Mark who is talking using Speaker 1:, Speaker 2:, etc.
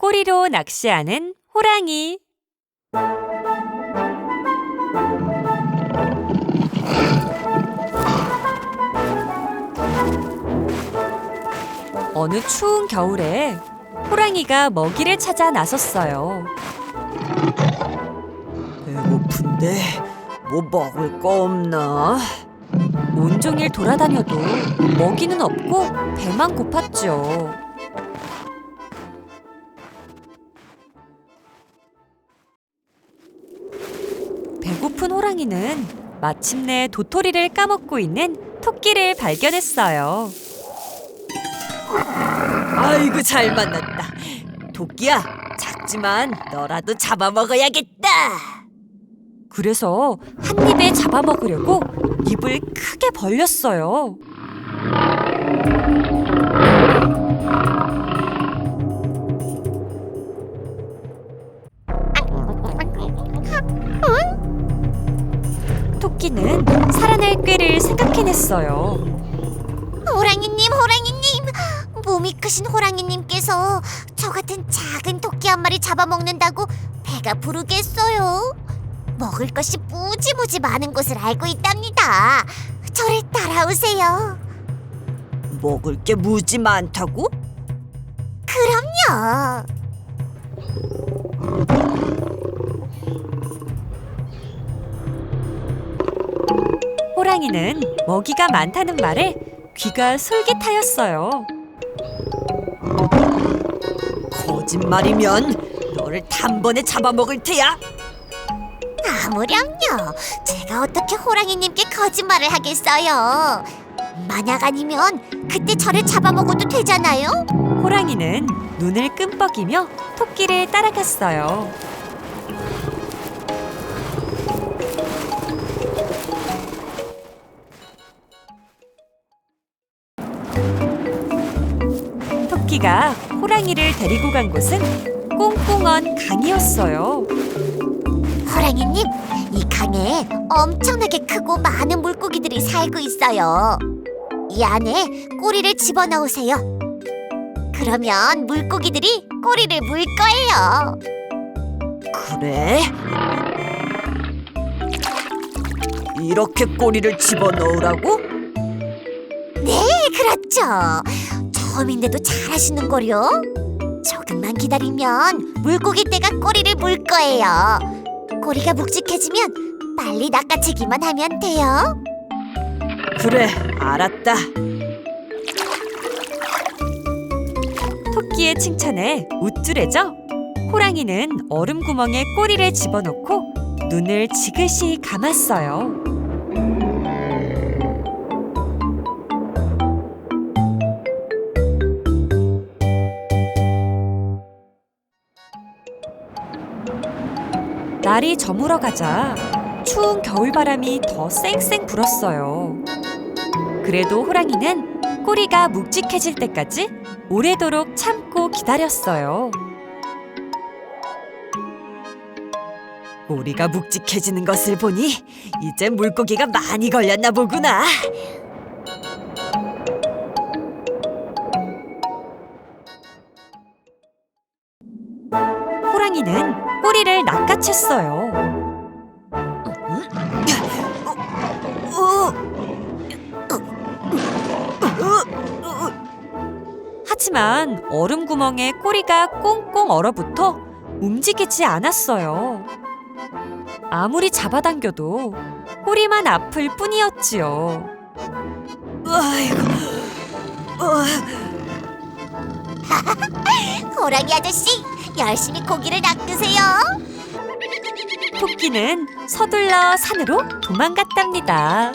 Speaker 1: 꼬리로 낚시하는 호랑이. 어느 추운 겨울에 호랑이가 먹이를 찾아 나섰어요.
Speaker 2: 배고픈데 뭐 먹을 거 없나?
Speaker 1: 온종일 돌아다녀도 먹이는 없고 배만 고팠죠. 배고픈 호랑이는 마침내 도토리를 까먹고 있는 토끼를 발견했어요.
Speaker 2: 아이고 잘 만났다. 도끼야 작지만 너라도 잡아먹어야겠다.
Speaker 1: 그래서 한 입에 잡아먹으려고 입을 크게 벌렸어요. 토끼는 살아날 꾀를 생각해냈어요.
Speaker 3: 호랑이님, 호랑이님, 몸이 크신 호랑이님께서 저 같은 작은 토끼 한 마리 잡아먹는다고 배가 부르겠어요. 먹을 것이 무지무지 많은 곳을 알고 있답니다. 저를 따라오세요.
Speaker 2: 먹을 게 무지 많다고?
Speaker 3: 그럼요.
Speaker 1: 호랑이는 먹이가 많다는 말에 귀가 솔깃하였어요.
Speaker 2: 거짓말이면 너를 단번에 잡아먹을 테야.
Speaker 3: 아무렴요. 제가 어떻게 호랑이님께 거짓말을 하겠어요. 만약 아니면 그때 저를 잡아먹어도 되잖아요.
Speaker 1: 호랑이는 눈을 끔뻑이며 토끼를 따라갔어요. 토끼가 호랑이를 데리고 간 곳은 꽁꽁언 강이었어요.
Speaker 3: 호랑이님, 이 강에 엄청나게 크고 많은 물고기들이 살고 있어요. 이 안에 꼬리를 집어넣으세요. 그러면 물고기들이 꼬리를 물 거예요.
Speaker 2: 그래? 이렇게 꼬리를 집어넣으라고?
Speaker 3: 네, 그렇죠. 처음인데도 잘하시는 거요. 조금만 기다리면 물고기 떼가 꼬리를 물 거예요. 꼬리가 묵직해지면 빨리 낚아채기만 하면 돼요.
Speaker 2: 그래, 알았다.
Speaker 1: 토끼의 칭찬에 우쭐해져 호랑이는 얼음 구멍에 꼬리를 집어넣고 눈을 지그시 감았어요. 날이 저물어 가자 추운 겨울바람이 더 쌩쌩 불었어요. 그래도 호랑이는 꼬리가 묵직해질 때까지 오래도록 참고 기다렸어요.
Speaker 2: 꼬리가 묵직해지는 것을 보니 이제 물고기가 많이 걸렸나 보구나. 어,
Speaker 1: 하지만 얼음 구멍에 꼬리가 꽁꽁 얼어붙어 움직이지 않았어요. 아무리 잡아당겨도 꼬리만 아플 뿐이었지요.
Speaker 2: 아이고, 어,
Speaker 3: 호랑이 아저씨, 열심히 고기를 낚으세요.
Speaker 1: 토끼는 서둘러 산으로 도망갔답니다.